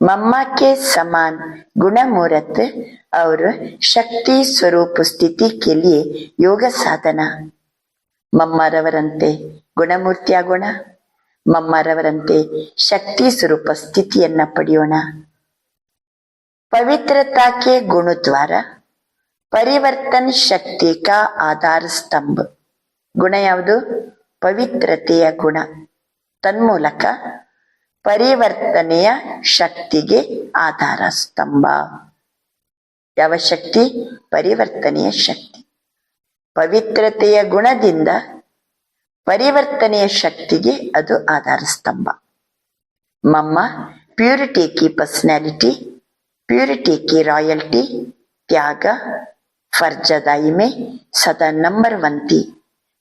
मम्मा के समान गुणमूर्त और शक्ति ಸ್ವರೂಪ ಸ್ಥಿತಿ के लिए ಯೋಗ ಸಾಧನ ಮಮ್ಮರವರಂತೆ ಗುಣಮೂರ್ತಿಯಾಗೋಣ ಮಮ್ಮರವರಂತೆ ಶಕ್ತಿ ಸ್ವರೂಪ ಸ್ಥಿತಿಯನ್ನ ಪಡೆಯೋಣ पवित्रता के गुण द्वारा ಪರಿವರ್ತನ್ ಶಕ್ತಿ ಕಾ ಆಧಾರ ಸ್ತಂಭ ಗುಣ ಯಾವುದು ಪವಿತ್ರತೆಯ ಗುಣ ತನ್ಮೂಲಕ ಪರಿವರ್ತನೆಯ ಶಕ್ತಿಗೆ ಆಧಾರ ಸ್ತಂಭ. ಯಾವ ಶಕ್ತಿ? ಪರಿವರ್ತನೆಯ ಶಕ್ತಿ. ಪವಿತ್ರತೆಯ ಗುಣದಿಂದ ಪರಿವರ್ತನೆಯ ಶಕ್ತಿಗೆ ಅದು ಆಧಾರ ಸ್ತಂಭ. ಮಮ್ಮ ಪ್ಯೂರಿಟಿ ಕಿ ಪರ್ಸನಾಲಿಟಿ ಪ್ಯೂರಿಟಿ ಕಿ ರಾಯಲ್ಟಿ ತ್ಯಾಗ ಫರ್ಜದಾಯಿಮೆ ಸದಾ ನಂಬರ್ ಒನ್ ತಿ.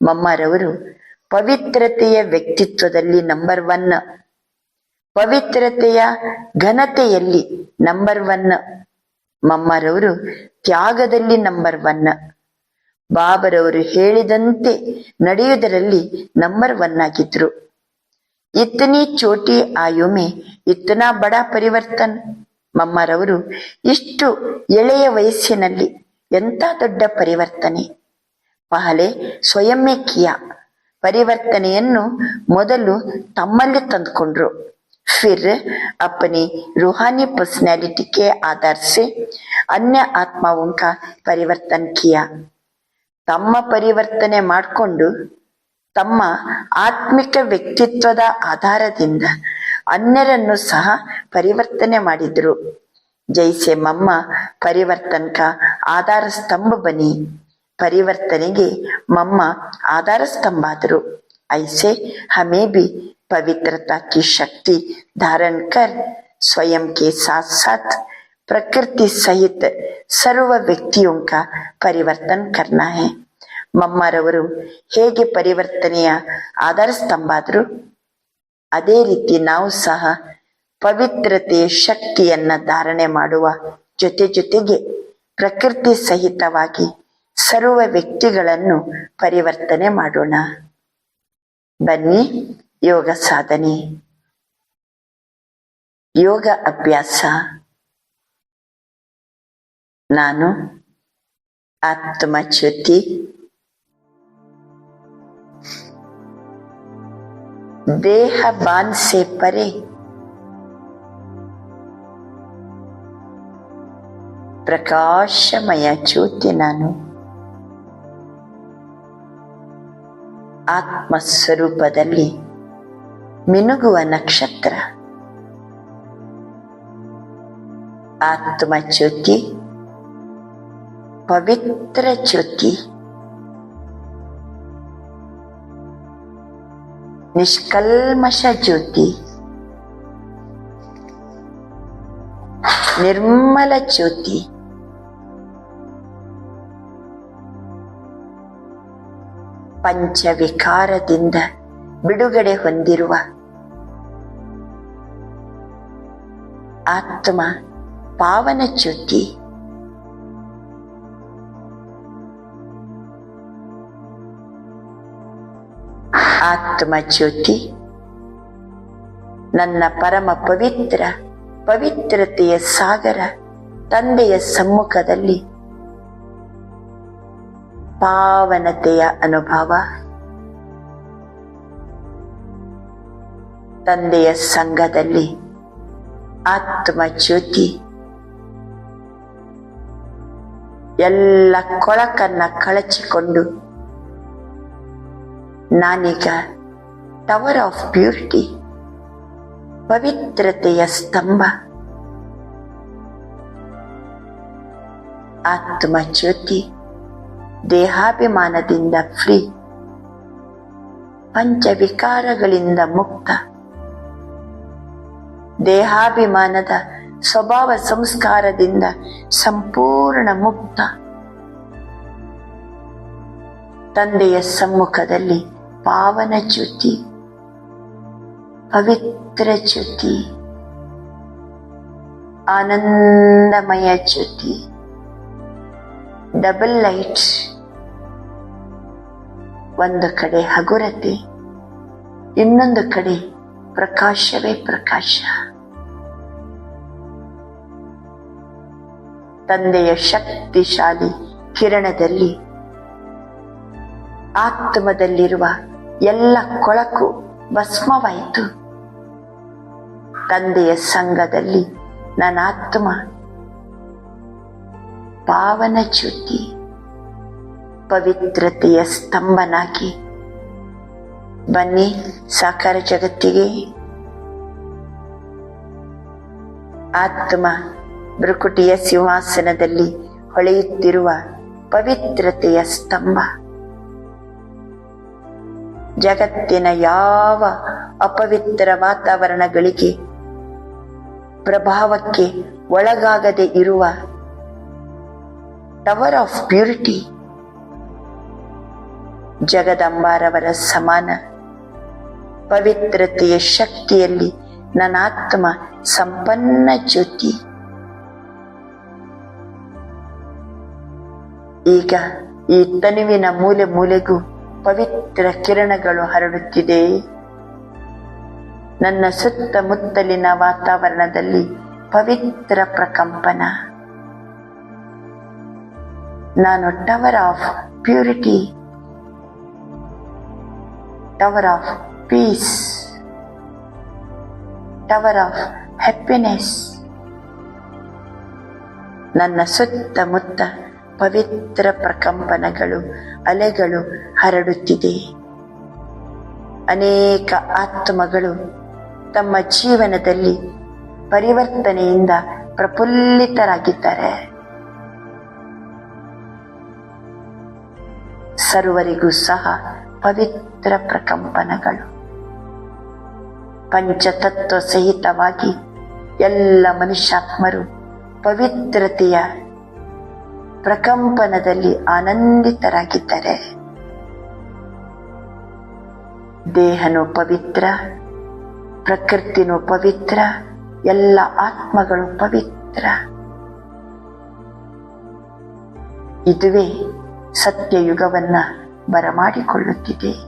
ಮಮ್ಮರವರು ಪವಿತ್ರತೆಯ ವ್ಯಕ್ತಿತ್ವದಲ್ಲಿ ನಂಬರ್ ಒನ್ ಪವಿತ್ರತೆಯ ಘನತೆಯಲ್ಲಿ ನಂಬರ್ ಒನ್ ಮಮ್ಮರವರು ತ್ಯಾಗದಲ್ಲಿ ನಂಬರ್ ಒನ್ ಬಾಬರವರು ಹೇಳಿದಂತೆ ನಡೆಯುವುದರಲ್ಲಿ ನಂಬರ್ ಒನ್ ಆಗಿದ್ರು. ಇತ್ತನೇ ಚೋಟಿ ಆಯೋಮೆ, ಇತ್ತನ ಬಡ ಪರಿವರ್ತನ್ ಮಮ್ಮರವರು ಇಷ್ಟು ಎಳೆಯ ವಯಸ್ಸಿನಲ್ಲಿ ಎಂತ ದೊಡ್ಡ ಪರಿವರ್ತನೆ. ಪಹಲೆ ಸ್ವಯಂಮೇ ಪರಿವರ್ತನೆಯನ್ನು ಮೊದಲು ತಮ್ಮಲ್ಲಿ ತಂದುಕೊಂಡ್ರು. फिर अपनी रूहानी पर्सनैलिटी के आधार से अन्य आत्माओं का परिवर्तन किया ತಮ್ಮ ಪರಿವರ್ತನೆ ಮಾಡಿಕೊಂಡು ತಮ್ಮ ಆತ್ಮಿಕ ವ್ಯಕ್ತಿತ್ವದ ಆಧಾರದಿಂದ ಅನ್ಯರನ್ನು ಸಹ ಪರಿವರ್ತನೆ ಮಾಡಿದ್ರು ಜೈಸೆ ಮಮ್ಮ ಪರಿವರ್ತನ್ ಕಾ ಆಧಾರ ಸ್ತಂಭ ಬನಿ ಪರಿವರ್ತನೆಗೆ ಮಮ್ಮ ಆಧಾರ ಸ್ತಂಭ ಆದರು ऐसे हमें भी पवित्रता की शक्ति धारण कर स्वयं के साथ साथ प्रकृति सहित सर्व व्यक्तियों का परिवर्तन करना है ಮಮ್ಮರವರು ಹೇಗೆ ಪರಿವರ್ತನೆಯ ಆಧಾರ ಸ್ತಂಭ ಆದ್ರು ಅದೇ ರೀತಿ ನಾವು ಸಹ ಪವಿತ್ರತೆಯ ಶಕ್ತಿಯನ್ನ ಧಾರಣೆ ಮಾಡುವ ಜೊತೆ ಜೊತೆಗೆ ಪ್ರಕೃತಿ ಸಹಿತವಾಗಿ ಸರ್ವ ವ್ಯಕ್ತಿಗಳನ್ನು ಪರಿವರ್ತನೆ ಮಾಡೋಣ ಬನ್ನಿ ಯೋಗ ಸಾಧನೆ ಯೋಗ ಅಭ್ಯಾಸ. ನಾನು ಆತ್ಮಚ್ಯುತಿ ದೇಹ ಬಾನ್ಸೆ ಪರೆ ಪ್ರಕಾಶಮಯ ಜ್ಯೋತಿ ನಾನು. ಆತ್ಮಸ್ವರೂಪದಲ್ಲಿ ಮಿನುಗುವ ನಕ್ಷತ್ರ. ಆತ್ಮ ಚ್ಯುತಿ ಪವಿತ್ರ ಚ್ಯುತಿ ನಿಷ್ಕಲ್ಮಶ ಜ್ಯೋತಿ ನಿರ್ಮಲ ಜ್ಯೋತಿ ಪಂಚವಿಕಾರದಿಂದ ಬಿಡುಗಡೆ ಹೊಂದಿರುವ ಆತ್ಮ ಪಾವನ ಚ್ಯುತಿ. ಆತ್ಮ ಚ್ಯುತಿ. ನನ್ನ ಪರಮ ಪವಿತ್ರ, ಪವಿತ್ರತೆಯ ಸಾಗರ ತಂದೆಯ ಸಮ್ಮುಖದಲ್ಲಿ. ಪಾವನತೆಯ ಅನುಭವ. ತಂದೆಯ ಸಂಘದಲ್ಲಿ. ಆತ್ಮ ಜ್ಯೋತಿ ಎಲ್ಲ ಕೊಳಕನ್ನ ಕಳಚಿಕೊಂಡು ನಾನೀಗ ಟವರ್ ಆಫ್ ಬ್ಯೂಟಿ ಪವಿತ್ರತೆಯ ಸ್ತಂಭ. ಆತ್ಮ ಜ್ಯೋತಿ ದೇಹಾಭಿಮಾನದಿಂದ ಫ್ರೀ ಪಂಚವಿಕಾರಗಳಿಂದ ಮುಕ್ತ. ದೇಹಾಭಿಮಾನದ ಸ್ವಭಾವ ಸಂಸ್ಕಾರದಿಂದ ಸಂಪೂರ್ಣ ಮುಕ್ತ. ತಂದೆಯ ಸಮ್ಮುಖದಲ್ಲಿ ಪಾವನ ಚ್ಯುತಿ, ಪವಿತ್ರ ಚ್ಯುತಿ, ಆನಂದಮಯ ಚ್ಯುತಿ, ಡಬಲ್ ಲೈಟ್, ಒಂದು ಕಡೆ ಹಗುರತೆ, ಇನ್ನೊಂದು ಕಡೆ ಪ್ರಕಾಶವೇ ಪ್ರಕಾಶ. ತಂದೆಯ ಶಕ್ತಿಶಾಲಿ ಕಿರಣದಲ್ಲಿ ಆತ್ಮದಲ್ಲಿರುವ ಎಲ್ಲ ಕೊಳಕು ಭಸ್ಮವಾಯಿತು. ತಂದೆಯ ಸಂಘದಲ್ಲಿ ನನ್ನ ಆತ್ಮ ಪಾವನ ಚ್ಯುತಿ ಪವಿತ್ರತೆಯ ಸ್ತಂಭನಾಗಿ ಬನ್ನಿ, ಸಾಕಾರ ಜಗತ್ತಿಗೆ. ಆತ್ಮ ಭ್ರಕುಟಿಯ ಸಿಂಹಾಸನದಲ್ಲಿ ಹೊಳೆಯುತ್ತಿರುವ ಪವಿತ್ರತೆಯ ಸ್ತಂಭ. ಜಗತ್ತಿನ ಯಾವ ಅಪವಿತ್ರ ವಾತಾವರಣಗಳಿಗೆ ಪ್ರಭಾವಕ್ಕೆ ಒಳಗಾಗದೆ ಇರುವ ಟವರ್ ಆಫ್ ಪ್ಯೂರಿಟಿ, ಜಗದಂಬಾರವರ ಸಮಾನ ಪವಿತ್ರತೆಯ ಶಕ್ತಿಯಲ್ಲಿ ನನ್ನ ಆತ್ಮ ಸಂಪನ್ನ ಜ್ಯೋತಿ. ಈಗ ಈ ತನುವಿನ ಮೂಲೆ ಮೂಲೆಗೂ ಪವಿತ್ರ ಕಿರಣಗಳು ಹರಡುತ್ತಿದೆ. ನನ್ನ ಸುತ್ತಮುತ್ತಲಿನ ವಾತಾವರಣದಲ್ಲಿ ಪವಿತ್ರ ಪ್ರಕಂಪನ. ನಾನು tower of purity. Tower of peace tower of happiness ನನ್ನ ಸುತ್ತಮುತ್ತ ಪವಿತ್ರ ಪ್ರಕಂಪನಗಳು, ಅಲೆಗಳು ಹರಡುತ್ತಿದೆ. ಅನೇಕ ಆತ್ಮಗಳು ತಮ್ಮ ಜೀವನದಲ್ಲಿ ಪರಿವರ್ತನೆಯಿಂದ ಪ್ರಫುಲ್ಲಿತರಾಗಿದ್ದಾರೆ. ಸರ್ವರಿಗೂ ಸಹ ಪವಿತ್ರ ಪ್ರಕಂಪನಗಳು. ಪಂಚತತ್ವ ಸಹಿತವಾಗಿ ಎಲ್ಲ ಮನುಷ್ಯಾತ್ಮರು ಪವಿತ್ರತೆಯ ಪ್ರಕಂಪನದಲ್ಲಿ ಆನಂದಿತರಾಗಿದ್ದಾರೆ ದೇಹನು ಪವಿತ್ರ, ಪ್ರಕೃತಿನೂ ಪವಿತ್ರ, ಎಲ್ಲ ಆತ್ಮಗಳು ಪವಿತ್ರ. ಇದುವೇ ಸತ್ಯಯುಗವನ್ನ ಬರಮಾಡಿಕೊಳ್ಳುತ್ತಿದೆ.